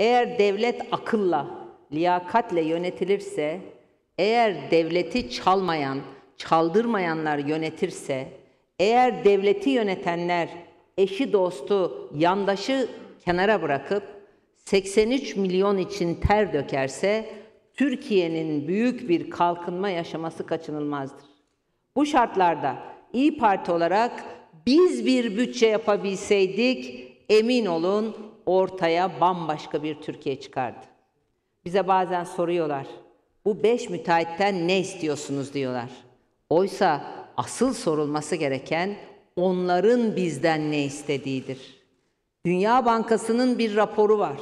Eğer devlet akılla, liyakatle yönetilirse, eğer devleti çalmayan, çaldırmayanlar yönetirse, eğer devleti yönetenler eşi dostu, yandaşı kenara bırakıp 83 milyon için ter dökerse Türkiye'nin büyük bir kalkınma yaşaması kaçınılmazdır. Bu şartlarda İyi Parti olarak biz bir bütçe yapabilseydik emin olun ortaya bambaşka bir Türkiye çıkardı. Bize bazen soruyorlar. Bu beş müteahhitten ne istiyorsunuz diyorlar. Oysa asıl sorulması gereken onların bizden ne istediğidir. Dünya Bankası'nın bir raporu var.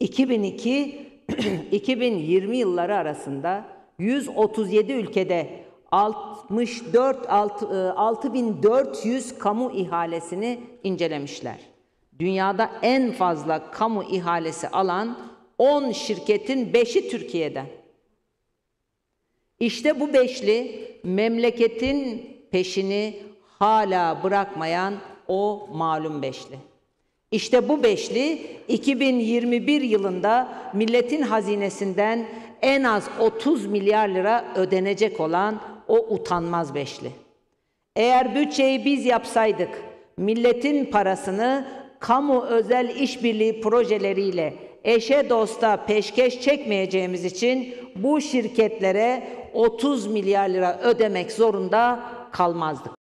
2002-2020 yılları arasında 137 ülkede 64 6400 kamu ihalesini incelemişler. Dünyada en fazla kamu ihalesi alan 10 şirketin 5'i Türkiye'den. İşte bu beşli memleketin peşini hala bırakmayan o malum beşli. İşte bu beşli 2021 yılında milletin hazinesinden en az 30 milyar lira ödenecek olan o utanmaz beşli. Eğer bütçeyi biz yapsaydık milletin parasını kamu özel işbirliği projeleriyle eşe dosta peşkeş çekmeyeceğimiz için bu şirketlere 30 milyar lira ödemek zorunda kalmazdık.